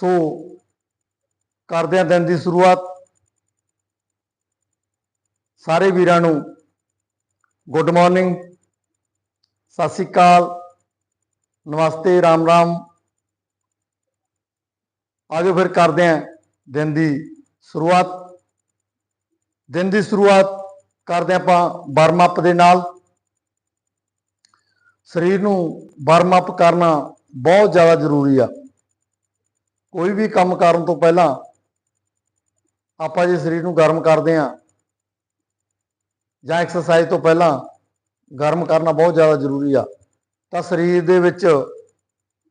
ਸੋ ਕਰਦਿਆਂ ਦਿਨ ਦੀ ਸ਼ੁਰੂਆਤ ਸਾਰੇ ਵੀਰਾਂ ਨੂੰ ਗੁੱਡ ਮਾਰਨਿੰਗ, ਸਤਿ ਸ੍ਰੀ ਅਕਾਲ, ਨਮਸਤੇ, ਰਾਮ ਰਾਮ। ਆਜੋ ਫਿਰ ਕਰਦੇ ਹਾਂ ਦਿਨ ਦੀ ਸ਼ੁਰੂਆਤ। ਦਿਨ ਦੀ ਸ਼ੁਰੂਆਤ ਕਰਦੇ ਹਾਂ ਆਪਾਂ ਵਾਰਮ ਅਪ ਦੇ ਨਾਲ। ਸਰੀਰ ਨੂੰ ਵਾਰਮ ਅਪ ਕਰਨਾ ਬਹੁਤ ਜ਼ਿਆਦਾ ਜ਼ਰੂਰੀ ਆ। ਕੋਈ ਵੀ ਕੰਮ ਕਰਨ ਤੋਂ ਪਹਿਲਾਂ ਆਪਾਂ ਜੇ ਸਰੀਰ ਨੂੰ ਗਰਮ ਕਰਦੇ ਆ ਜਾਂ ਐਕਸਰਸਾਈਜ਼ ਤੋਂ ਪਹਿਲਾਂ ਗਰਮ ਕਰਨਾ ਬਹੁਤ ਜ਼ਿਆਦਾ ਜ਼ਰੂਰੀ ਆ, ਤਾਂ ਸਰੀਰ ਦੇ ਵਿੱਚ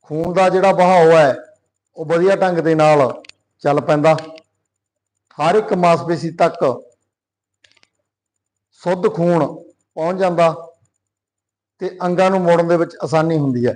ਖੂਨ ਦਾ ਜਿਹੜਾ ਵਹਾਅ ਹੈ, ਉਹ ਵਧੀਆ ਢੰਗ ਦੇ ਨਾਲ ਚੱਲ ਪੈਂਦਾ। ਹਰ ਇੱਕ ਮਾਸਪੇਸ਼ੀ ਤੱਕ ਸ਼ੁੱਧ ਖੂਨ ਪਹੁੰਚ ਜਾਂਦਾ ਤੇ ਅੰਗਾਂ ਨੂੰ ਮੋੜਨ ਦੇ ਵਿੱਚ ਆਸਾਨੀ ਹੁੰਦੀ ਹੈ।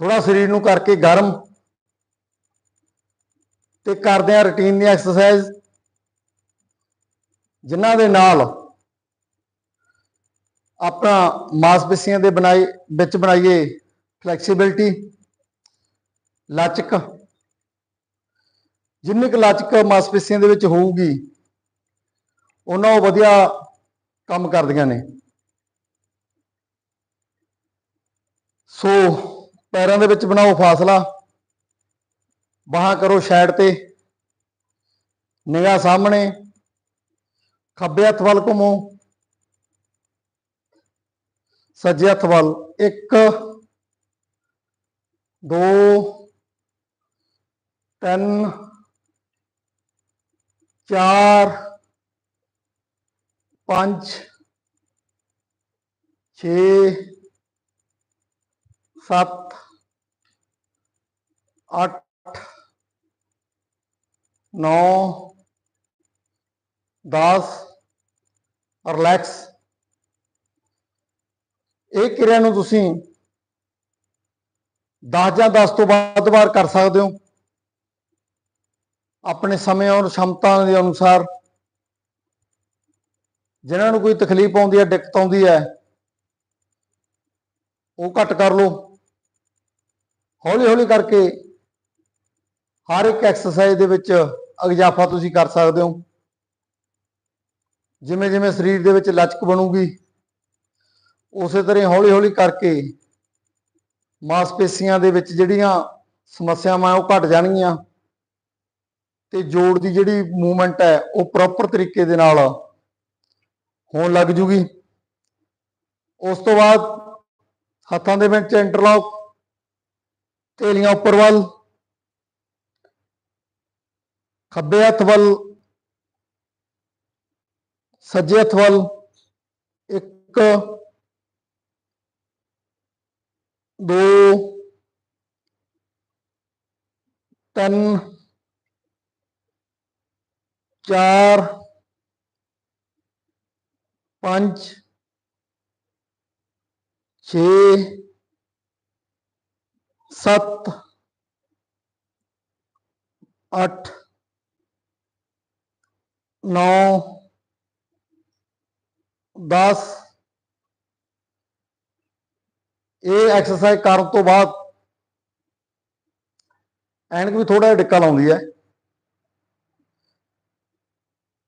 ਥੋੜਾ ਸਰੀਰ ਨੂੰ ਕਰਕੇ ਗਰਮ ਤੇ ਕਰਦੇ ਆ ਰੁਟੀਨ ਦੀ ਐਕਸਰਸਾਈਜ਼ ਜਿਨ੍ਹਾਂ ਦੇ ਨਾਲ ਆਪਣਾ ਮਾਸਪੇਸ਼ੀਆਂ ਦੇ ਬਣਾਈ, ਵਿੱਚ ਬਣਾਈਏ ਫਲੈਕਸੀਬਿਲਟੀ ਲਚਕ, ਜਿੰਨੀ ਕੁ ਲਚਕ ਮਾਸਪੇਸ਼ੀਆਂ ਦੇ ਵਿੱਚ ਹੋਊਗੀ, ਉਹਨਾਂ ਉਹ ਵਧੀਆ ਕੰਮ ਕਰਦੀਆਂ ਨੇ। ਸੋ ਪੈਰਾਂ ਦੇ ਵਿੱਚ ਬਣਾਓ ਫਾਸਲਾ। ਬਾਹਾਂ ਕਰੋ ਸਾਈਡ ਤੇ। ਨਿਗਾਹ ਸਾਹਮਣੇ। ਖੱਬੇ ਹੱਥ ਵੱਲ ਘੁੰਮੋ। ਸੱਜੇ ਹੱਥ ਵੱਲ 1 2 3 4 5 6 ਸੱਤ ਅੱਠ, ਨੌ 10 ਰਿਲੈਕਸ। ਇਹ ਕਿਰਿਆ ਨੂੰ ਤੁਸੀਂ 10 ਜਾਂ 10 ਤੋਂ ਵੱਧ ਵਾਰ ਕਰ ਸਕਦੇ ਹੋ। ਆਪਣੇ ਸਮੇਂ ਔਰ ਸ਼ਮਤਾ ਦੇ ਅਨੁਸਾਰ ਜਿਨ੍ਹਾਂ ਨੂੰ ਕੋਈ ਤਕਲੀਫ ਆਉਂਦੀ ਹੈ, ਦਿੱਕਤ ਆਉਂਦੀ ਹੈ, ਉਹ ਘੱਟ ਕਰ ਲਓ। ਹੌਲੀ ਹੌਲੀ ਕਰਕੇ ਹਰ ਇੱਕ ਐਕਸਰਸਾਈਜ਼ ਦੇ ਵਿੱਚ ਅਗਜਾਫਾ ਤੁਸੀਂ ਕਰ ਸਕਦੇ ਹੋ। ਜਿਵੇਂ ਜਿਵੇਂ ਸਰੀਰ ਦੇ ਵਿੱਚ ਲਚਕ ਬਣੂਗੀ, ਉਸੇ ਤਰ੍ਹਾਂ ਹੌਲੀ ਹੌਲੀ ਕਰਕੇ ਮਾਸਪੇਸ਼ੀਆਂ ਦੇ ਵਿੱਚ ਜਿਹੜੀਆਂ ਸਮੱਸਿਆਵਾਂ ਉਹ ਘਟ ਜਾਣਗੀਆਂ ਤੇ ਜੋੜ ਦੀ ਜਿਹੜੀ ਮੂਵਮੈਂਟ ਹੈ ਉਹ ਪ੍ਰੋਪਰ ਤਰੀਕੇ ਦੇ ਨਾਲ ਹੋਣ ਲੱਗ ਜੂਗੀ। ਉਸ ਤੋਂ ਬਾਅਦ ਹੱਥਾਂ ਦੇ ਵਿੱਚ ਇੰਟਰਲੌਕ ਤੇਲੀਆਂ ਉੱਪਰ ਵੱਲ ਖੱਬੇ ਹੱਥ ਵੱਲ ਸੱਜੇ ਹੱਥ ਵੱਲ ਇੱਕ ਦੋ ਤਿੰਨ ਚਾਰ ਪੰਜ ਛੇ ਸੱਤ ਅੱਠ ਨੌ, ਦਸ। ਇਹ ਐਕਸਰਸਾਈਜ਼ ਕਰਨ ਤੋਂ ਬਾਅਦ ਐਨਕ ਵੀ ਥੋੜਾ ਜਿਹਾ ਡਿੱਕਾ ਲਾਉਂਦੀ ਹੈ।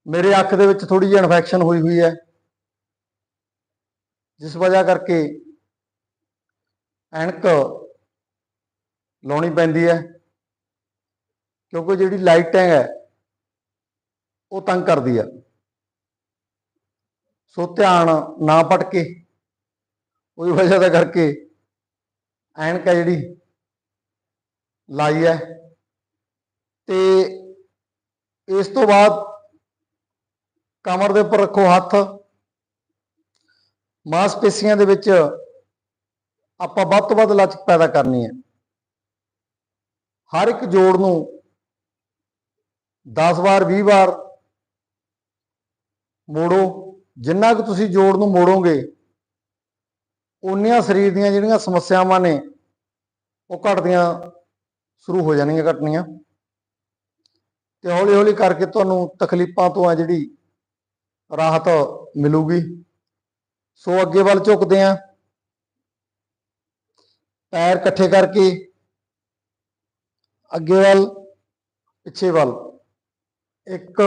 ਮੇਰੇ ਅੱਖ ਦੇ ਵਿੱਚ ਥੋੜੀ ਜਿਹੀ ਇਨਫੈਕਸ਼ਨ ਹੋਈ ਹੋਈ ਹੈ। ਜਿਸ ਵਜ੍ਹਾ ਕਰਕੇ ਐਨਕ ਲਾਉਣੀ ਪੈਂਦੀ ਹੈ। ਕਿਉਂਕਿ ਜਿਹੜੀ ਲਾਈਟਿੰਗ ਹੈ ਉਹ ਤੰਗ ਕਰਦੀ ਹੈ ਸੋ ਧਿਆਨ ਨਾ ਭਟਕੇ, ਉਹਦੀ ਵਜ੍ਹਾ ਦਾ ਕਰਕੇ ਐਨਕ ਹੈ ਜਿਹੜੀ, ਲਾਈ ਹੈ ਤੇ ਇਸ ਤੋਂ ਬਾਅਦ ਕਮਰ ਦੇ ਉੱਪਰ ਰੱਖੋ ਹੱਥ। ਮਾਸਪੇਸ਼ੀਆਂ ਦੇ ਵਿੱਚ ਆਪਾਂ ਵੱਧ ਤੋਂ ਵੱਧ ਲਚਕ ਪੈਦਾ ਕਰਨੀ ਹੈ ਹਰ ਇੱਕ ਜੋੜ ਨੂੰ 10 ਵਾਰ 20 ਵਾਰ ਮੋੜੋ, ਜਿੰਨਾ ਕਿ ਤੁਸੀਂ ਜੋੜ ਨੂੰ ਮੋੜੋਗੇ ਉਨੀਆਂ ਸਰੀਰ ਦੀਆਂ ਜਿਹੜੀਆਂ ਸਮੱਸਿਆਵਾਂ ਨੇ, ਉਹ ਘਟਦੀਆਂ ਸ਼ੁਰੂ ਹੋ ਜਾਣਗੀਆਂ ਘਟਣੀਆਂ। ਤੇ ਹੌਲੀ ਹੌਲੀ ਕਰਕੇ ਤੁਹਾਨੂੰ ਤਕਲੀਫਾਂ ਤੋਂ ਆ ਜਿਹੜੀ ਰਾਹਤ ਮਿਲੂਗੀ। ਸੋ ਅੱਗੇ ਵੱਲ ਝੁਕਦੇ ਆ। ਪੈਰ ਇਕੱਠੇ ਕਰਕੇ ਅੱਗੇ ਵੱਲ, ਪਿੱਛੇ ਵੱਲ। ਇੱਕ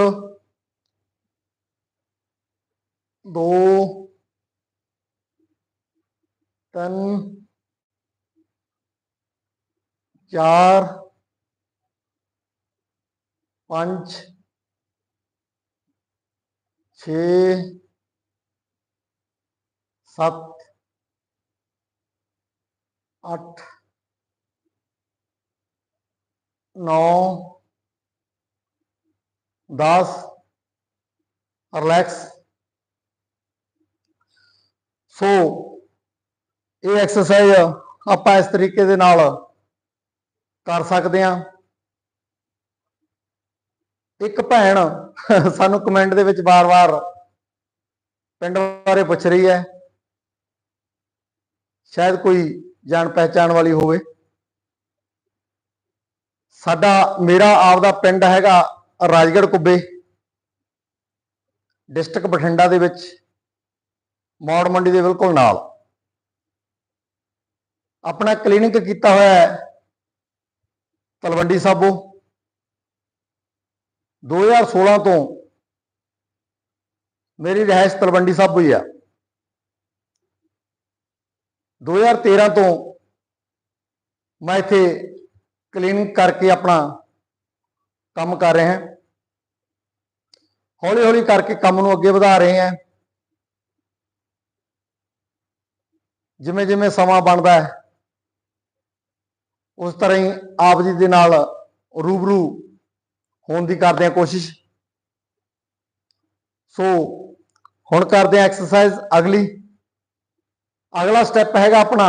दो तीन चार पंच छ सत अठ नौ दस रिलैक्स ਸੋ ਇਹ ਐਕਸਰਸਾਈਜ਼ ਆਪਾਂ ਇਸ ਤਰੀਕੇ ਦੇ ਨਾਲ ਕਰ ਸਕਦੇ ਹਾਂ। ਇੱਕ ਭੈਣ ਸਾਨੂੰ ਕਮੈਂਟ ਦੇ ਵਿੱਚ ਵਾਰ-ਵਾਰ ਪਿੰਡ ਬਾਰੇ ਪੁੱਛ ਰਹੀ ਹੈ। ਸ਼ਾਇਦ ਕੋਈ ਜਾਣ ਪਹਿਚਾਣ ਵਾਲੀ ਹੋਵੇ। ਸਾਡਾ, ਮੇਰਾ ਆਪਦਾ ਪਿੰਡ ਹੈਗਾ ਰਾਜਗੜ੍ਹ ਕੁੱਬੇ। ਡਿਸਟ੍ਰਿਕਟ ਬਠਿੰਡਾ ਦੇ ਵਿੱਚ। ਮੌੜ ਮੰਡੀ ਦੇ ਬਿਲਕੁਲ ਨਾਲ। ਆਪਣਾ ਕਲੀਨਿਕ ਕੀਤਾ ਹੋਇਆ ਹੈ ਤਲਵੰਡੀ ਸਾਬੋ। 2016 ਤੋਂ ਮੇਰੀ ਰਿਹਾਇਸ਼ ਤਲਵੰਡੀ ਸਾਬੋ ਹੀ ਆ। 2013 ਤੋਂ ਮੈਂ ਇੱਥੇ ਕਲੀਨਿਕ ਕਰਕੇ ਆਪਣਾ ਕੰਮ ਕਰ ਰਿਹਾ। ਹਾਂ ਹੌਲੀ ਹੌਲੀ ਕਰਕੇ ਕੰਮ ਨੂੰ ਅੱਗੇ ਵਧਾ ਰਹੇ ਹਾਂ। ਜਿਵੇਂ ਜਿਵੇਂ ਸਮਾਂ ਬਣਦਾ ਹੈ, ਉਸ ਤਰ੍ਹਾਂ ਹੀ ਆਪ ਜੀ ਦੇ ਨਾਲ ਰੂਬਰੂ ਹੋਣ ਦੀ ਕਰਦੇ ਹਾਂ ਕੋਸ਼ਿਸ਼। ਸੋ ਹੁਣ ਕਰਦੇ ਹਾਂ ਐਕਸਰਸਾਈਜ਼ ਅਗਲੀ। ਅਗਲਾ ਸਟੈਪ ਹੈਗਾ ਆਪਣਾ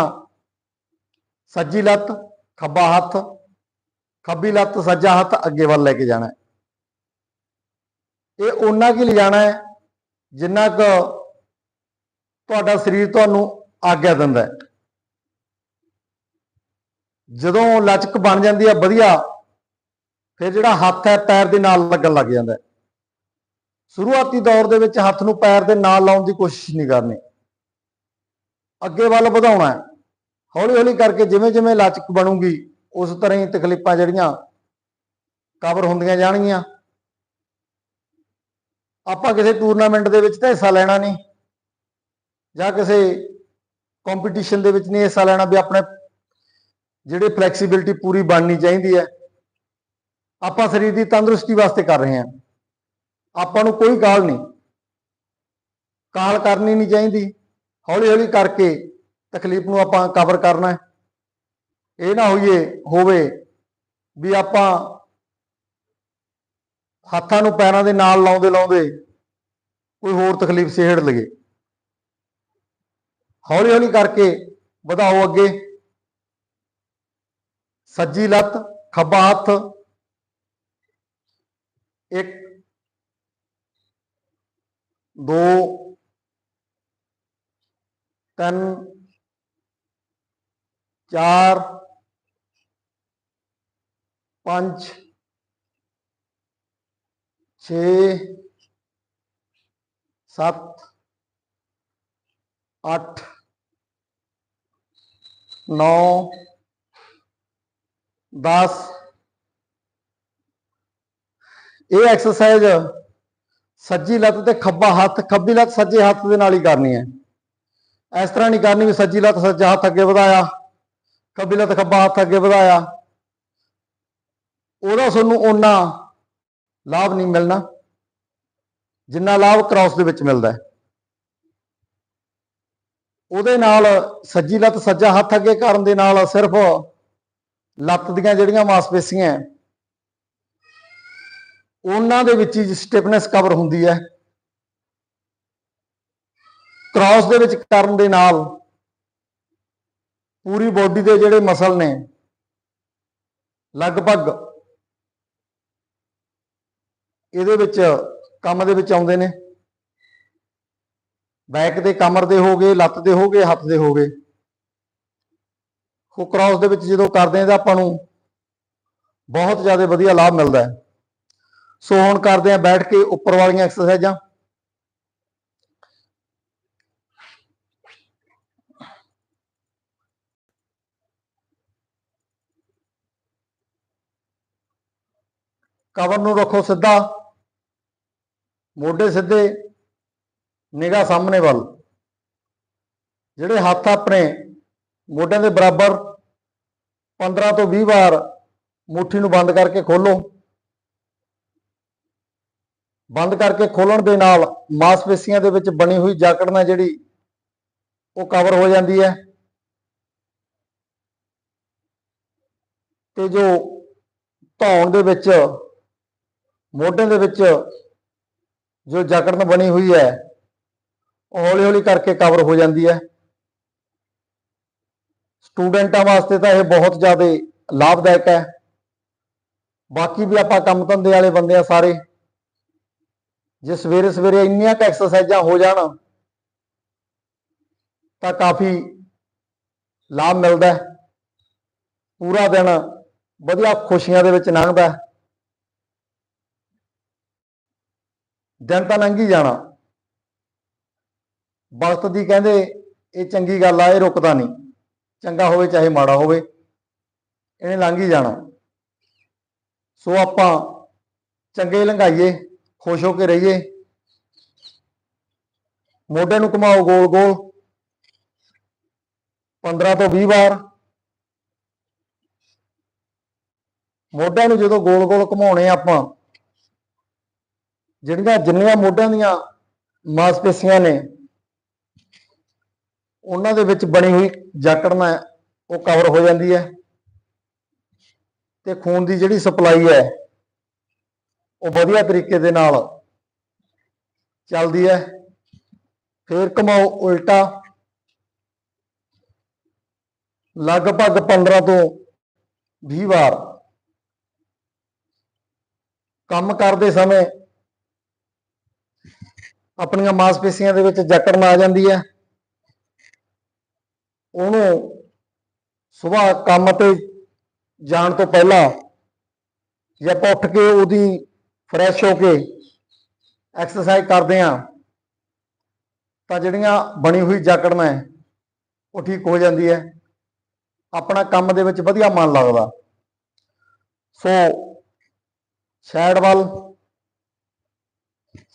ਸੱਜੀ ਲੱਤ, ਖੱਬਾ ਹੱਥ। ਖੱਬੀ ਲੱਤ, ਸੱਜਾ ਹੱਥ ਅੱਗੇ ਵੱਲ ਲੈ ਕੇ ਜਾਣਾ ਇਹ ਉਹਨਾਂ ਕੀ ਲਿਜਾਣਾ ਹੈ ਜਿੰਨਾ ਕੁ ਤੁਹਾਡਾ ਸਰੀਰ ਤੁਹਾਨੂੰ ਆਗਿਆ ਦਿੰਦਾ ਹੈ। ਜਦੋਂ ਲਚਕ ਬਣ ਜਾਂਦੀ ਹੈ, ਵਧੀਆ, ਫਿਰ ਜਿਹੜਾ ਹੱਥ ਹੈ, ਪੈਰ ਦੇ ਨਾਲ ਲੱਗਣ ਲੱਗ ਜਾਂਦਾ ਹੈ। ਸ਼ੁਰੂਆਤੀ ਦੌਰ ਦੇ ਵਿੱਚ ਹੱਥ ਨੂੰ ਪੈਰ ਦੇ ਨਾਲ ਲਾਉਣ ਦੀ ਕੋਸ਼ਿਸ਼ ਨਹੀਂ ਕਰਨੀ। ਅੱਗੇ ਵੱਲ ਵਧਾਉਣਾ ਹੈ। ਹੌਲੀ ਹੌਲੀ ਕਰਕੇ ਜਿਵੇਂ ਜਿਵੇਂ ਲਚਕ ਬਣੂਗੀ, ਉਸ ਤਰ੍ਹਾਂ ਹੀ ਤਕਲੀਫਾਂ ਜਿਹੜੀਆਂ ਕਵਰ ਹੁੰਦੀਆਂ ਜਾਣਗੀਆਂ। ਆਪਾਂ ਕਿਸੇ ਟੂਰਨਾਮੈਂਟ ਦੇ ਵਿੱਚ ਤਾਂ ਹਿੱਸਾ ਲੈਣਾ ਨਹੀਂ। ਜਾਂ ਕਿਸੇ ਕੰਪੀਟੀਸ਼ਨ ਦੇ ਵਿੱਚ ਨਹੀਂ ਹਿੱਸਾ ਲੈਣਾ ਵੀ ਆਪਣੇ ਜਿਹੜੇ ਫਲੈਕਸੀਬਿਲਟੀ ਪੂਰੀ ਬਣਨੀ ਚਾਹੀਦੀ ਹੈ। ਆਪਾਂ ਸਰੀਰ ਦੀ ਤੰਦਰੁਸਤੀ ਵਾਸਤੇ ਕਰ ਰਹੇ ਹਾਂ। ਆਪਾਂ ਨੂੰ ਕੋਈ ਕਾਲ ਨਹੀਂ। ਕਾਲ ਕਰਨੀ ਨਹੀਂ ਚਾਹੀਦੀ। ਹੌਲੀ ਹੌਲੀ ਕਰਕੇ ਤਕਲੀਫ ਨੂੰ ਆਪਾਂ ਕਵਰ ਕਰਨਾ ਹੈ। ਇਹ ਨਾ ਹੋਈਏ, ਹੋਵੇ ਵੀ ਆਪਾਂ ਹੱਥਾਂ ਨੂੰ ਪੈਰਾਂ ਦੇ ਨਾਲ ਲਾਉਂਦੇ ਲਾਉਂਦੇ ਕੋਈ ਹੋਰ ਤਕਲੀਫ ਸਿਹੜ ਲਗੇ ਹੌਲੀ ਹੌਲੀ ਕਰਕੇ ਵਧਾਓ ਅੱਗੇ। ਸੱਜੀ ਲੱਤ, ਖੱਬਾ ਹੱਥ। ਇੱਕ, ਦੋ, ਤਿੰਨ, ਚਾਰ, ਪੰਜ, ਛੇ, ਸੱਤ ਅੱਠ, ਨੌ, ਦਸ। ਇਹ ਐਕਸਰਸਾਈਜ਼ ਸੱਜੀ ਲੱਤ ਤੇ ਖੱਬਾ ਹੱਥ, ਖੱਬੀ ਲੱਤ ਸੱਜੇ ਹੱਥ ਦੇ ਨਾਲ ਹੀ ਕਰਨੀ ਹੈ। ਇਸ ਤਰ੍ਹਾਂ ਨਹੀਂ ਕਰਨੀ ਵੀ ਸੱਜੀ ਲੱਤ ਸੱਜਾ ਹੱਥ ਅੱਗੇ ਵਧਾਇਆ, ਖੱਬੀ ਲੱਤ ਖੱਬਾ ਹੱਥ ਅੱਗੇ ਵਧਾਇਆ। ਉਹਦਾ ਤੁਹਾਨੂੰ ਓਨਾ ਲਾਭ ਨਹੀਂ ਮਿਲਣਾ, ਜਿੰਨਾ ਲਾਭ ਕ੍ਰਾਸ ਦੇ ਵਿੱਚ ਮਿਲਦਾ ਹੈ। ਉਹਦੇ ਨਾਲ ਸੱਜੀ ਲੱਤ ਸੱਜਾ ਹੱਥ ਅੱਗੇ ਕਰਨ ਦੇ ਨਾਲ ਸਿਰਫ ਲੱਤ ਦੀਆਂ ਜਿਹੜੀਆਂ ਮਾਸਪੇਸ਼ੀਆਂ ਉਹਨਾਂ ਦੇ ਵਿੱਚ ਹੀ ਸਟਿਫਨੈਸ ਕਵਰ ਹੁੰਦੀ ਹੈ ਕ੍ਰਾਸ ਦੇ ਵਿੱਚ ਕਰਨ ਦੇ ਨਾਲ ਪੂਰੀ ਬੋਡੀ ਦੇ ਜਿਹੜੇ ਮਸਲ ਨੇ, ਲਗਭਗ ਇਹਦੇ ਵਿੱਚ ਕੰਮ ਦੇ ਵਿੱਚ ਆਉਂਦੇ ਨੇ। ਬੈਕ ਦੇ ਕਮਰ ਦੇ ਹੋ ਗਏ, ਲੱਤ ਦੇ ਹੋ ਗਏ, ਹੱਥ ਦੇ ਹੋ ਗਏ। ਉਹ ਕ੍ਰਾਸ ਦੇ ਵਿੱਚ ਜਦੋਂ ਕਰਦੇ ਆ ਤਾਂ ਆਪਾਂ ਨੂੰ ਬਹੁਤ ਜ਼ਿਆਦਾ ਵਧੀਆ ਲਾਭ ਮਿਲਦਾ ਹੈ। ਸੋ ਹੁਣ ਕਰਦੇ ਆ ਬੈਠ ਕੇ ਉੱਪਰ ਵਾਲੀਆਂ ਐਕਸਰਸਾਈਜ਼ਾਂ ਕਵਰ ਨੂੰ ਰੱਖੋ ਸਿੱਧਾ। ਮੋਢੇ ਸਿੱਧੇ। ਨਿਗਾਹ ਸਾਹਮਣੇ ਵੱਲ। ਜਿਹੜੇ ਹੱਥ ਆਪਣੇ ਮੋਢਿਆਂ ਦੇ ਬਰਾਬਰ 15 ਤੋਂ 20 ਵਾਰ ਮੁੱਠੀ ਨੂੰ ਬੰਦ ਕਰਕੇ ਖੋਲੋ। ਬੰਦ ਕਰਕੇ ਖੋਲਣ ਦੇ ਨਾਲ ਮਾਸਪੇਸ਼ੀਆਂ ਦੇ ਵਿੱਚ ਬਣੀ ਹੋਈ ਜਾਕੜ ਜਿਹੜੀ ਉਹ ਕਵਰ ਹੋ ਜਾਂਦੀ ਹੈ। ਤੇ ਜੋ ਧੌਣ ਦੇ ਵਿੱਚ ਮੋਢੇ ਦੇ ਵਿੱਚ ਜੋ ਜਕੜਨ ਬਣੀ ਹੋਈ ਹੈ ਹੌਲੀ ਹੌਲੀ ਕਰਕੇ ਕਵਰ ਹੋ ਜਾਂਦੀ ਹੈ। ਸਟੂਡੈਂਟਾਂ ਵਾਸਤੇ ਤਾਂ ਇਹ ਬਹੁਤ ਜ਼ਿਆਦਾ ਲਾਭਦਾਇਕ ਹੈ। ਬਾਕੀ ਵੀ ਆਪਾਂ ਕੰਮ ਧੰਦੇ ਵਾਲੇ ਬੰਦੇ ਆ ਸਾਰੇ। ਜੇ ਸਵੇਰੇ ਸਵੇਰੇ ਇੰਨੀਆਂ ਕੁ ਐਕਸਰਸਾਈਜ਼ਾਂ ਹੋ ਜਾਣ, ਤਾਂ ਕਾਫੀ ਲਾਭ ਮਿਲਦਾ ਪੂਰਾ ਦਿਨ ਵਧੀਆ ਖੁਸ਼ੀਆਂ ਦੇ ਵਿੱਚ ਲੰਘਦਾ ਦਿਨ ਤਾਂ ਲੰਘ ਹੀ ਜਾਣਾ। ਵਕਤ ਦੀ ਕਹਿੰਦੇ ਇਹ ਚੰਗੀ ਗੱਲ ਆ, ਇਹ ਰੁਕਦਾ ਨਹੀਂ। ਚੰਗਾ ਹੋਵੇ ਚਾਹੇ ਮਾੜਾ ਹੋਵੇ, ਇਹਨੇ ਲੰਘ ਹੀ ਜਾਣਾ। ਸੋ ਆਪਾਂ ਚੰਗੇ ਲੰਘਾਈਏ, ਖੁਸ਼ ਹੋ ਕੇ ਰਹੀਏ। ਮੋਢੇ ਨੂੰ ਘੁਮਾਓ ਗੋਲ ਗੋਲ। 15 ਤੋਂ 20 ਵਾਰ। ਮੋਢਿਆਂ ਨੂੰ ਜਦੋਂ ਗੋਲ ਗੋਲ ਘੁਮਾਉਣੇ ਆਪਾਂ, ਜਿਹੜੀਆਂ ਜਿੰਨੀਆਂ ਮੋਢਿਆਂ ਦੀਆਂ ਮਾਸਪੇਸ਼ੀਆਂ ਨੇ ਉਹਨਾਂ ਦੇ ਵਿੱਚ ਬਣੀ ਹੋਈ ਜਕੜਨਾ ਹੈ, ਉਹ ਕਵਰ ਹੋ ਜਾਂਦੀ ਹੈ ਤੇ ਖੂਨ ਦੀ ਜਿਹੜੀ ਸਪਲਾਈ ਹੈ ਉਹ ਵਧੀਆ ਤਰੀਕੇ ਦੇ ਨਾਲ ਚੱਲਦੀ ਹੈ। ਫਿਰ ਘਮਾਓ ਉਲਟਾ। ਲਗਭਗ 15 ਤੋਂ 20 ਵਾਰ ਕੰਮ ਕਰਦੇ ਸਮੇਂ ਆਪਣੀਆਂ ਮਾਸਪੇਸ਼ੀਆਂ ਦੇ ਵਿੱਚ ਜਕੜਨ ਆ ਜਾਂਦੀ ਹੈ। ਉਹਨੂੰ ਸਵੇਰ ਕੰਮ ਤੇ ਜਾਣ ਤੋਂ ਪਹਿਲਾਂ ਜੇ ਆਪਾਂ ਉੱਠ ਕੇ ਉਹਦੀ ਫਰੈਸ਼ ਹੋ ਕੇ ਐਕਸਰਸਾਈਜ਼ ਕਰਦੇ ਆ ਤਾਂ ਜਿਹੜੀਆਂ ਬਣੀ ਹੋਈ ਜਕੜਨ ਹੈ, ਉਹ ਠੀਕ ਹੋ ਜਾਂਦੀ ਹੈ। ਆਪਣਾ ਕੰਮ ਦੇ ਵਿੱਚ ਵਧੀਆ ਮਨ ਲੱਗਦਾ। ਸੋ ਸਾਈਡ ਵੱਲ,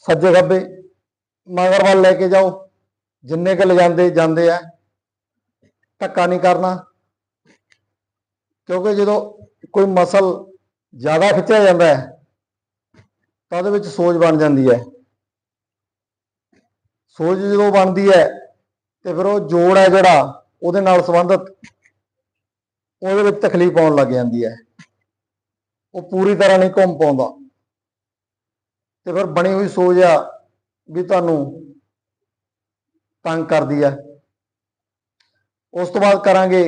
ਸੱਜੇ ਖੱਬੇ, ਮਗਰ ਵੱਲ ਲੈ ਕੇ ਜਾਓ। ਜਿੰਨੇ ਕੁ ਲਿਜਾਂਦੇ ਜਾਂਦੇ ਆ ਧੱਕਾ ਨਹੀਂ ਕਰਨਾ। ਕਿਉਂਕਿ ਜਦੋਂ ਕੋਈ ਮਸਲ ਜ਼ਿਆਦਾ ਖਿੱਚਿਆ ਜਾਂਦਾ ਹੈ, ਤਾਂ ਉਹਦੇ ਵਿੱਚ ਸੋਜ ਬਣ ਜਾਂਦੀ ਹੈ। ਸੋਜ ਜਦੋਂ ਬਣਦੀ ਹੈ ਤੇ ਫਿਰ ਉਹ ਜੋੜ ਹੈ ਜਿਹੜਾ, ਉਹਦੇ ਨਾਲ ਸੰਬੰਧਿਤ ਉਹਦੇ ਵਿੱਚ ਤਕਲੀਫ ਆਉਣ ਲੱਗ ਜਾਂਦੀ ਹੈ। ਉਹ ਪੂਰੀ ਤਰ੍ਹਾਂ ਨਹੀਂ ਘੁੰਮ ਪਾਉਂਦਾ। ਤੇ ਫਿਰ ਬਣੀ ਹੋਈ ਸੋਜ ਆ ਵੀ ਤੁਹਾਨੂੰ ਤੰਗ ਕਰਦੀ ਹੈ। ਉਸ ਤੋਂ ਬਾਅਦ ਕਰਾਂਗੇ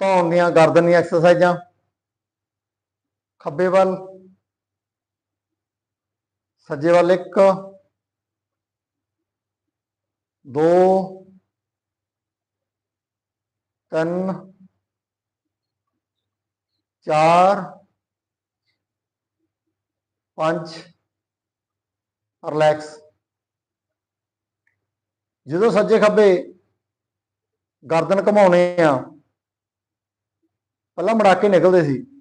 ਧੌਣ ਦੀਆਂ, ਗਰਦਨ ਦੀਆਂ ਐਕਸਰਸਾਈਜ਼ਾਂ ਖੱਬੇ ਵੱਲ, ਸੱਜੇ ਵੱਲ ਇੱਕ, ਦੋ, ਤਿੰਨ, ਚਾਰ, ਪੰਜ ਰਿਲੈਕਸ ਜਦੋਂ ਸੱਜੇ ਖੱਬੇ ਗਰਦਨ ਘਮਾਉਣੇ ਆ। ਪਹਿਲਾਂ ਮੜਾਕੇ ਨਿਕਲਦੇ ਸੀ।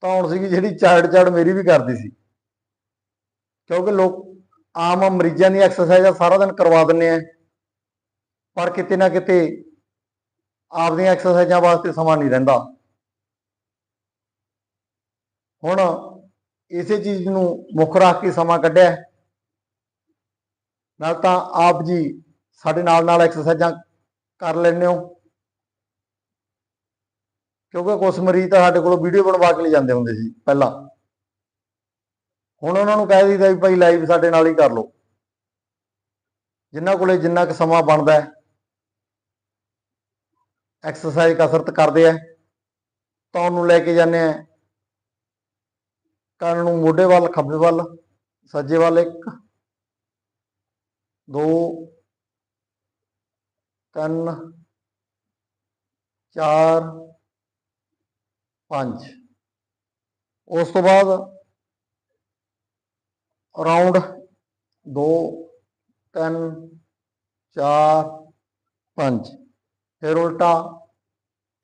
ਤਾਂ ਹੁਣ ਸੀਗੀ ਜਿਹੜੀ ਚਾੜ ਚਾੜ ਮੇਰੀ ਵੀ ਕਰਦੀ ਸੀ। ਕਿਉਂਕਿ ਲੋਕ ਆਮ ਮਰੀਜ਼ਾਂ ਦੀ ਐਕਸਰਸਾਈਜ਼ ਆ ਸਾਰਾ ਦਿਨ ਕਰਵਾ ਦਿੰਨੇ ਆ। ਪਰ ਕਿਤੇ ਨਾ ਕਿਤੇ ਆਪਦੀਆਂ ਐਕਸਰਸਾਈਜ਼ਾਂ ਵਾਸਤੇ ਸਮਾਂ ਨਹੀਂ ਰਹਿੰਦਾ। ਹੁਣ ਇਸੇ ਚੀਜ਼ ਨੂੰ ਮੁੱਖ ਰੱਖ ਕੇ ਸਮਾਂ ਕੱਢਿਆ। ਨਾਲ ਤਾਂ ਆਪ ਜੀ ਸਾਡੇ ਨਾਲ ਨਾਲ ਐਕਸਰਸਾਈਜ਼ਾਂ ਕਰ ਲੈਂਦੇ ਹੋ? ਕਿਉਂਕਿ ਕੁਝ ਮਰੀਜ਼ ਤਾਂ ਸਾਡੇ ਕੋਲ ਵੀਡੀਓ ਬਣਵਾ ਕੇ ਲੈ ਜਾਂਦੇ ਹੁੰਦੇ ਸੀ ਪਹਿਲਾਂ। ਹੁਣ ਉਹਨਾਂ ਨੂੰ ਕਹਿ ਦਈਦਾ ਵੀ ਭਾਈ ਲਾਈਵ ਸਾਡੇ ਨਾਲ ਹੀ ਕਰ ਲਓ। ਜਿਨ੍ਹਾਂ ਕੋਲੇ ਜਿੰਨਾ ਕੁ ਸਮਾਂ ਬਣਦਾ ਹੈ ਐਕਸਰਸਾਈਜ਼ ਕਸਰਤ ਕਰਦੇ ਆ ਤਾਂ ਉਹਨੂੰ ਲੈ ਕੇ ਜਾਂਦੇ ਆ ਕੰਨ ਨੂੰ ਮੋਢੇ ਵੱਲ, ਖੱਬੇ ਵੱਲ, ਸੱਜੇ ਵੱਲ ਇੱਕ, ਦੋ ਤਿੰਨ, ਚਾਰ, ਪੰਜ। ਉਸ ਤੋਂ ਬਾਅਦ ਰਾਉਂਡ ਦੋ, ਤਿੰਨ, ਚਾਰ, ਪੰਜ। ਫਿਰ ਉਲਟਾ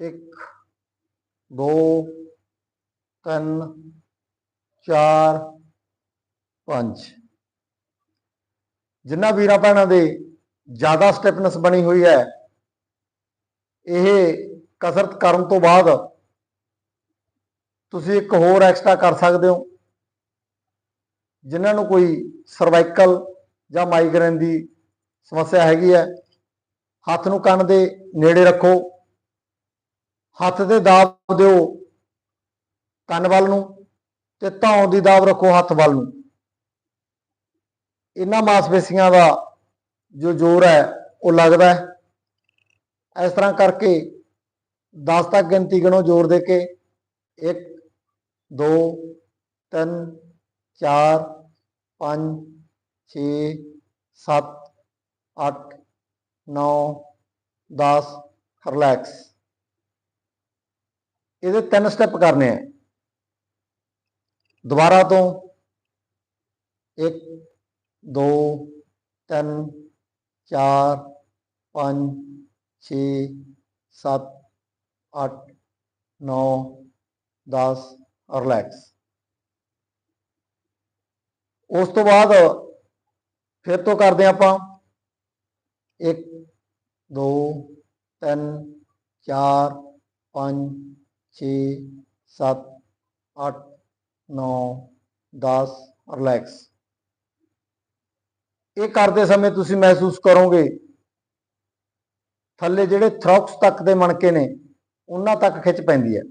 ਇੱਕ, ਦੋ, ਤਿੰਨ, ਚਾਰ, ਪੰਜ। ਜਿਨ੍ਹਾਂ ਵੀਰਾਂ ਭੈਣਾਂ ਦੇ ਜ਼ਿਆਦਾ ਸਟੈਪਨੈਸ ਬਣੀ ਹੋਈ ਹੈ। ਇਹ ਕਸਰਤ ਕਰਨ ਤੋਂ ਬਾਅਦ ਤੁਸੀਂ ਇੱਕ ਹੋਰ ਐਕਸਟਰਾ ਕਰ ਸਕਦੇ ਹੋ, ਜਿਨ੍ਹਾਂ ਨੂੰ ਕੋਈ ਸਰਵਾਈਕਲ ਜਾਂ ਮਾਈਗ੍ਰੇਨ ਦੀ ਸਮੱਸਿਆ ਹੈਗੀ ਹੈ। ਹੱਥ ਨੂੰ ਕੰਨ ਦੇ ਨੇੜੇ ਰੱਖੋ। ਹੱਥ ਤੇ ਦਾਬ ਦਿਓ ਕੰਨ ਵੱਲ ਨੂੰ ਤੇ ਧੌਣ ਦੀ ਦਾਬ ਰੱਖੋ ਹੱਥ ਵੱਲ ਨੂੰ। ਇਹਨਾਂ ਮਾਸਪੇਸ਼ੀਆਂ ਦਾ ਜੋ ਜ਼ੋਰ ਹੈ, ਉਹ ਲੱਗਦਾ ਹੈ। ਇਸ ਤਰ੍ਹਾਂ ਕਰਕੇ 10 ਤੱਕ ਗਿਣਤੀ ਗਿਣੋ, ਜ਼ੋਰ ਦੇ ਕੇ। 1 2 3 4 5 6 7 8 9 10 ਰਿਲੈਕਸ। ਇਹਦੇ ਤਿੰਨ ਸਟੈਪ ਕਰਨੇ ਆ। ਦੁਬਾਰਾ ਤੋਂ 1 2 3 4 5 6 7 8 9 10 ਰਿਲੈਕਸ ਉਸ ਤੋਂ ਬਾਅਦ ਫਿਰ ਤੋਂ ਕਰਦੇ ਹਾਂ ਆਪਾਂ 1 2 3 4 5 6 7 8 9 10 ਰਿਲੈਕਸ ਇਹ ਕਰਦੇ ਸਮੇਂ ਤੁਸੀਂ ਮਹਿਸੂਸ ਕਰੋਗੇ, ਥੱਲੇ ਜਿਹੜੇ ਥ੍ਰੌਕਸ ਤੱਕ ਦੇ ਮਣਕੇ ਨੇ, ਉਹਨਾਂ ਤੱਕ ਖਿੱਚ ਪੈਂਦੀ ਹੈ।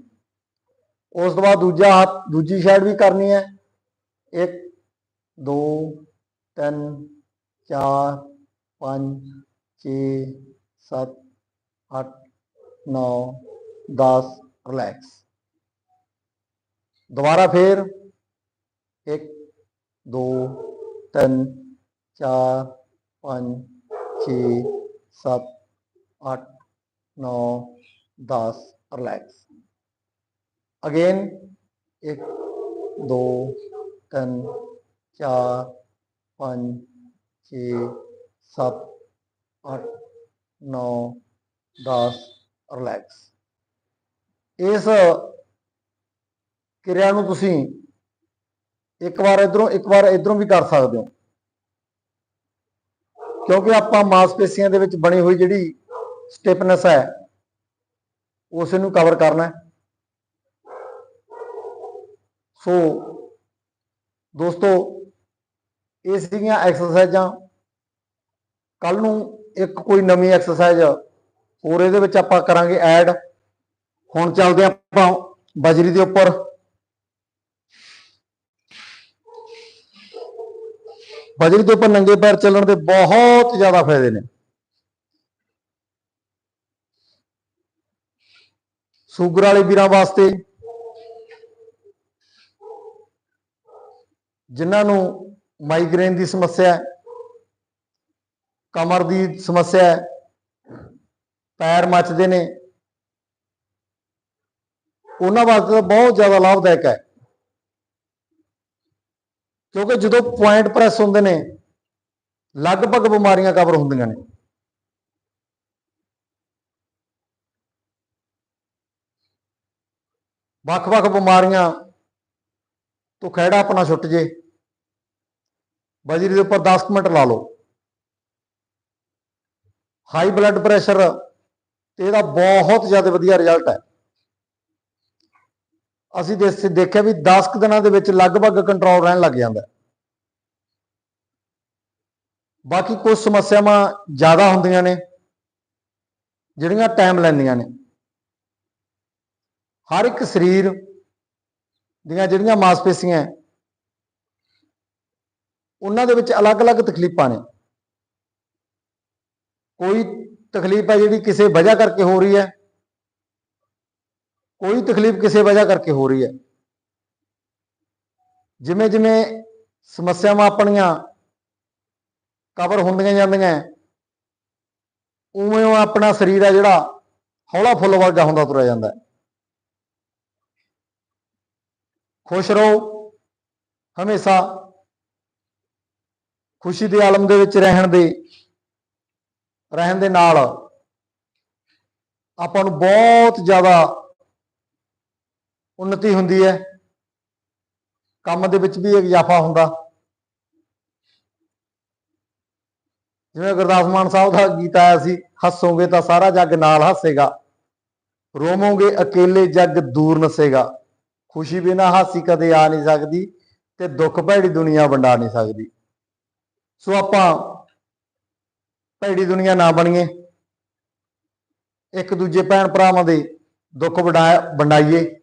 ਉਸ ਤੋਂ ਬਾਅਦ ਦੂਜਾ ਹੱਥ, ਦੂਜੀ ਸਾਈਡ ਵੀ ਕਰਨੀ ਹੈ। 1 2 3 4 5 6 7 8 9 10 ਰਿਲੈਕਸ ਦੁਬਾਰਾ ਫੇਰ 1 2 3 4 5 6 7 8 9 10 ਰਿਲੈਕਸ ਅਗੇਨ 1 2 3 4 5 6 7 8 9 10 ਰਿਲੈਕਸ ਇਸ ਕਿਰਿਆ ਨੂੰ ਤੁਸੀਂ ਇੱਕ ਵਾਰ ਇਧਰੋਂ, ਇੱਕ ਵਾਰ ਇਧਰੋਂ ਵੀ ਕਰ ਸਕਦੇ ਹੋ। ਕਿਉਂਕਿ ਆਪਾਂ ਮਾਸਪੇਸ਼ੀਆਂ ਦੇ ਵਿੱਚ ਬਣੀ ਹੋਈ ਜਿਹੜੀ ਸਟਿਫਨੈਸ ਹੈ, ਉਸ ਨੂੰ ਕਵਰ ਕਰਨਾ ਸੋ ਦੋਸਤੋ, ਇਹ ਸੀਗੀਆਂ ਐਕਸਰਸਾਈਜ਼ਾਂ ਕੱਲ ਨੂੰ ਇੱਕ ਕੋਈ ਨਵੀਂ ਐਕਸਰਸਾਈਜ਼ ਹੋਰ ਇਹਦੇ ਵਿੱਚ ਆਪਾਂ ਕਰਾਂਗੇ ਐਡ ਹੁਣ ਚੱਲਦੇ ਹਾਂ ਆਪਾਂ ਬਜਰੀ ਦੇ ਉੱਪਰ। ਬਜਰੀ ਦੇ ਉੱਪਰ ਨੰਗੇ ਪੈਰ ਚੱਲਣ ਦੇ ਬਹੁਤ ਜ਼ਿਆਦਾ ਫਾਇਦੇ ਨੇ। ਸ਼ੂਗਰ ਵਾਲੇ ਵੀਰਾਂ ਵਾਸਤੇ ਜਿਨ੍ਹਾਂ ਨੂੰ ਮਾਈਗ੍ਰੇਨ ਦੀ ਸਮੱਸਿਆ ਹੈ, ਕਮਰ ਦੀ ਸਮੱਸਿਆ ਹੈ, ਪੈਰ ਮੱਚਦੇ ਨੇ, ਉਹਨਾਂ ਵਾਸਤੇ ਤਾਂ ਬਹੁਤ ਜ਼ਿਆਦਾ ਲਾਭਦਾਇਕ ਹੈ। ਕਿਉਂਕਿ ਜਦੋਂ ਪੁਆਇੰਟ ਪ੍ਰੈਸ ਹੁੰਦੇ ਨੇ, ਲਗਭਗ ਬਿਮਾਰੀਆਂ ਕਵਰ ਹੁੰਦੀਆਂ ਨੇ। ਵੱਖ-ਵੱਖ ਬਿਮਾਰੀਆਂ ਤੋਂ ਖਹਿੜਾ ਆਪਣਾ ਛੁੱਟ ਜੇ। ਬਜਰੀ ਦੇ ਉੱਪਰ 10 ਮਿੰਟ ਲਾ ਲਓ। ਹਾਈ ਬਲੱਡ ਪ੍ਰੈਸ਼ਰ ਤੇ ਇਹਦਾ ਬਹੁਤ ਜ਼ਿਆਦਾ ਵਧੀਆ ਰਿਜ਼ਲਟ ਹੈ। ਅਸੀਂ ਦੇਖਿਆ ਵੀ 10 ਕੁ ਦਿਨਾਂ ਦੇ ਵਿੱਚ ਲਗਭਗ ਕੰਟਰੋਲ ਰਹਿਣ ਲੱਗ ਜਾਂਦਾ ਬਾਕੀ ਕੁਝ ਸਮੱਸਿਆਵਾਂ ਜ਼ਿਆਦਾ ਹੁੰਦੀਆਂ ਨੇ, ਜਿਹੜੀਆਂ ਟਾਈਮ ਲੈਂਦੀਆਂ ਨੇ। ਹਰ ਇੱਕ ਸਰੀਰ ਦੀਆਂ ਜਿਹੜੀਆਂ ਮਾਸਪੇਸ਼ੀਆਂ ਉਹਨਾਂ ਦੇ ਵਿੱਚ ਅਲੱਗ-ਅਲੱਗ ਤਕਲੀਫਾਂ ਨੇ। ਕੋਈ ਤਕਲੀਫ ਹੈ ਜਿਹੜੀ ਕਿਸੇ ਵਜ੍ਹਾ ਕਰਕੇ ਹੋ ਰਹੀ ਹੈ ਕੋਈ ਤਕਲੀਫ ਕਿਸੇ ਵਜ੍ਹਾ ਕਰਕੇ ਹੋ ਰਹੀ ਹੈ। ਜਿਵੇਂ ਜਿਵੇਂ ਸਮੱਸਿਆਵਾਂ ਆਪਣੀਆਂ ਕਵਰ ਹੁੰਦੀਆਂ ਜਾਂਦੀਆਂ ਉਵੇਂ ਉਵੇਂ ਆਪਣਾ ਸਰੀਰ ਆ ਜਿਹੜਾ ਹੌਲਾ ਫੁੱਲ ਵਰਗਾ ਹੁੰਦਾ ਤੁਰਿਆ ਜਾਂਦਾ ਖੁਸ਼ ਰਹੋ, ਹਮੇਸ਼ਾ ਖੁਸ਼ੀ ਦੇ ਆਲਮ ਦੇ ਵਿੱਚ ਰਹਿਣ ਦੇ ਰਹਿਣ ਦੇ ਨਾਲ ਆਪਾਂ ਨੂੰ ਬਹੁਤ ਜ਼ਿਆਦਾ ਉન્નਤੀ ਹੁੰਦੀ ਹੈ। ਕੰਮ ਦੇ ਵਿੱਚ ਵੀ ਇਜ਼ਾਫਾ ਹੁੰਦਾ। ਜਿਵੇਂ ਗੁਰਦਾਸ ਮਾਨ ਸਾਹਿਬ ਦਾ ਗੀਤ ਆਇਆ ਸੀ, ਹੱਸੋਗੇ ਤਾਂ ਸਾਰਾ ਜੱਗ ਨਾਲ ਹੱਸੇਗਾ, ਰੋਵੋਗੇ ਅਕੇਲੇ ਜੱਗ ਦੂਰ ਨਸੇਗਾ। ਖੁਸ਼ੀ ਬਿਨਾ ਹਾਸੀ ਕਦੇ ਆ ਨਹੀਂ ਸਕਦੀ ਤੇ ਦੁੱਖ ਭੈੜੀ ਦੁਨੀਆ ਵੰਡਾ ਨਹੀਂ ਸਕਦੀ। ਸੋ ਆਪਾਂ ਭੈੜੀ ਦੁਨੀਆ ਨਾ ਬਣੀਏ। ਇੱਕ ਦੂਜੇ ਭੈਣ ਭਰਾਵਾਂ ਦੇ ਦੁੱਖ ਵੰਡਾ- ਵੰਡਾਈਏ।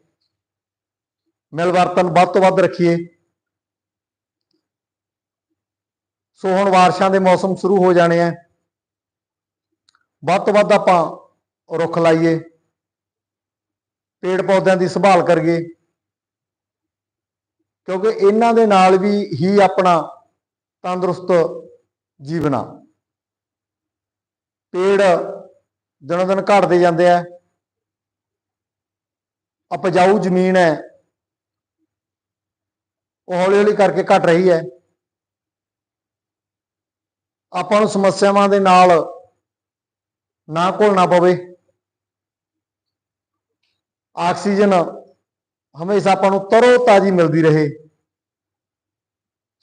ਮਿਲਵਰਤਨ ਵੱਧ ਤੋਂ ਵੱਧ ਰੱਖੀਏ। ਸੋ ਹੁਣ ਵਾਰਸ਼ਾਂ ਦੇ ਮੌਸਮ ਸ਼ੁਰੂ ਹੋ ਜਾਣੇ ਆ। ਵੱਧ ਤੋਂ ਵੱਧ ਆਪਾਂ ਰੁੱਖ ਲਾਈਏ। ਪੇੜ ਪੌਦਿਆਂ ਦੀ ਸੰਭਾਲ ਕਰੀਏ। ਕਿਉਂਕਿ ਇਹਨਾਂ ਦੇ ਨਾਲ ਵੀ ਹੀ ਆਪਣਾ ਤੰਦਰੁਸਤ ਜੀਵਨ ਆ। ਪੇੜ ਦਿਨੋ ਦਿਨ ਘਟਦੇ ਜਾਂਦੇ ਆ। ਉਪਜਾਊ ਜ਼ਮੀਨ ਹੈ। ਉਹ ਹੌਲੀ ਹੌਲੀ ਕਰਕੇ ਘਟ ਰਹੀ ਹੈ। ਆਪਾਂ ਨੂੰ ਸਮੱਸਿਆਵਾਂ ਦੇ ਨਾਲ ਨਾ ਘੁਲਣਾ ਪਵੇ। ਆਕਸੀਜਨ ਹਮੇਸ਼ਾ ਆਪਾਂ ਨੂੰ ਤਰੋ ਤਾਜੀ ਮਿਲਦੀ ਰਹੇ।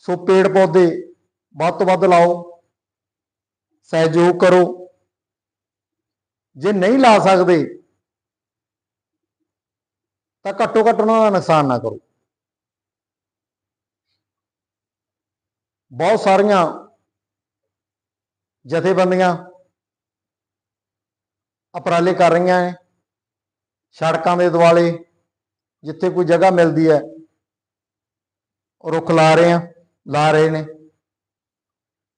ਸੋ ਪੇੜ ਪੌਦੇ ਵੱਧ ਤੋਂ ਵੱਧ ਲਾਓ। ਸਹਿਯੋਗ ਕਰੋ। ਜੇ ਨਹੀਂ ਲਾ ਸਕਦੇ, ਤਾਂ ਘੱਟੋ ਘੱਟ ਉਹਨਾਂ ਦਾ ਨੁਕਸਾਨ ਨਾ ਕਰੋ। ਬਹੁਤ ਸਾਰੀਆਂ ਜਥੇਬੰਦੀਆਂ ਉਪਰਾਲੇ ਕਰ ਰਹੀਆਂ ਨੇ, ਸੜਕਾਂ ਦੇ ਦੁਆਲੇ ਜਿੱਥੇ ਕੋਈ ਜਗ੍ਹਾ ਮਿਲਦੀ ਹੈ ਰੁੱਖ ਲਾ ਰਹੇ ਆ, ਲਾ ਰਹੇ ਨੇ।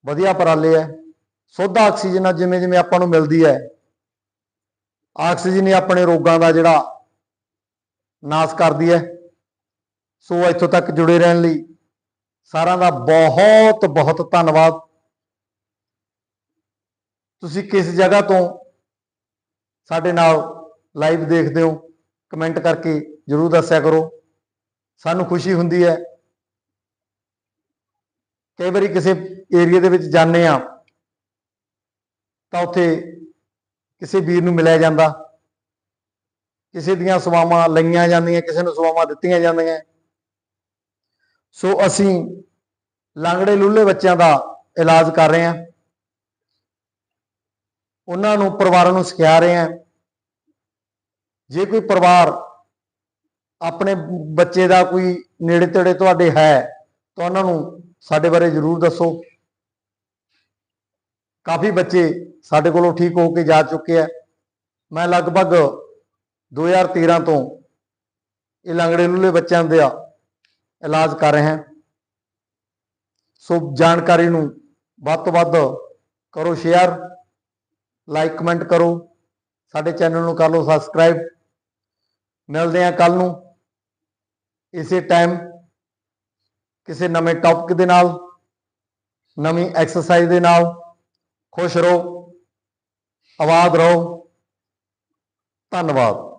ਵਧੀਆ ਉਪਰਾਲੇ ਹੈ। ਸ਼ੁੱਧ ਆਕਸੀਜਨ ਆ ਜਿਵੇਂ ਜਿਵੇਂ ਆਪਾਂ ਨੂੰ ਮਿਲਦੀ ਹੈ, ਆਕਸੀਜਨ ਹੀ ਆਪਣੇ ਰੋਗਾਂ ਦਾ ਜਿਹੜਾ ਨਾਸ਼ ਕਰਦੀ ਹੈ। ਸੋ ਇੱਥੋਂ ਤੱਕ ਜੁੜੇ ਰਹਿਣ ਲਈ ਸਾਰਿਆਂ ਦਾ ਬਹੁਤ ਬਹੁਤ ਧੰਨਵਾਦ। ਤੁਸੀਂ ਕਿਸ ਜਗ੍ਹਾ ਤੋਂ ਸਾਡੇ ਨਾਲ ਲਾਈਵ ਦੇਖਦੇ ਹੋ ਕਮੈਂਟ ਕਰਕੇ ਜਰੂਰ ਦੱਸਿਆ ਕਰੋ। ਸਾਨੂੰ ਖੁਸ਼ੀ ਹੁੰਦੀ ਹੈ। ਕਈ ਵਾਰੀ ਕਿਸੇ ਏਰੀਆ ਦੇ ਵਿੱਚ ਜਾਂਦੇ ਆ ਤਾਂ ਉੱਥੇ ਕਿਸੇ ਵੀਰ ਨੂੰ ਮਿਲਿਆ ਜਾਂਦਾ। ਕਿਸੇ ਦੀਆਂ ਸੇਵਾਵਾਂ ਲਈਆਂ ਜਾਂਦੀਆਂ, ਕਿਸੇ ਨੂੰ ਸੇਵਾਵਾਂ ਦਿੱਤੀਆਂ ਜਾਂਦੀਆਂ। ਸੋ ਅਸੀਂ ਲੰਗੜੇ ਲੁੱਲੇ ਬੱਚਿਆਂ ਦਾ ਇਲਾਜ ਕਰ ਰਹੇ ਹਾਂ। ਉਹਨਾਂ ਨੂੰ ਪਰਿਵਾਰਾਂ ਨੂੰ ਸਿਖਾ ਰਹੇ ਹਾਂ। ਜੇ ਕੋਈ ਪਰਿਵਾਰ ਆਪਣੇ ਬੱਚੇ ਦਾ ਕੋਈ ਨੇੜੇ ਤੇੜੇ ਤੁਹਾਡੇ ਹੈ, ਤਾਂ ਉਹਨਾਂ ਨੂੰ ਸਾਡੇ ਬਾਰੇ ਜਰੂਰ ਦੱਸੋ। ਕਾਫੀ ਬੱਚੇ ਸਾਡੇ ਕੋਲੋਂ ਠੀਕ ਹੋ ਕੇ ਜਾ ਚੁੱਕੇ ਆ। ਮੈਂ ਲਗਭਗ 2013 ਤੋਂ ਇਹ ਲੰਗੜੇ ਲੁੱਲੇ ਬੱਚਿਆਂ ਦਾ ਇਲਾਜ ਕਰ ਰਿਹਾ ਹਾਂ। ਸੋ ਜਾਣਕਾਰੀ ਨੂੰ ਵੱਧ ਤੋਂ ਵੱਧ ਕਰੋ ਸ਼ੇਅਰ ਲਾਈਕ ਕਮੈਂਟ ਕਰੋ। ਸਾਡੇ ਚੈਨਲ ਨੂੰ ਕਰ ਲਓ ਸਬਸਕ੍ਰਾਈਬ ਮਿਲਦੇ ਹਾਂ ਕੱਲ ਨੂੰ ਇਸੇ ਟਾਈਮ ਕਿਸੇ ਨਵੇਂ ਟੌਪਿਕ ਦੇ ਨਾਲ, ਨਵੀਂ ਐਕਸਰਸਾਈਜ਼ ਦੇ ਨਾਲ। ਖੁਸ਼ ਰਹੋ, ਆਬਾਦ ਰਹੋ। ਧੰਨਵਾਦ।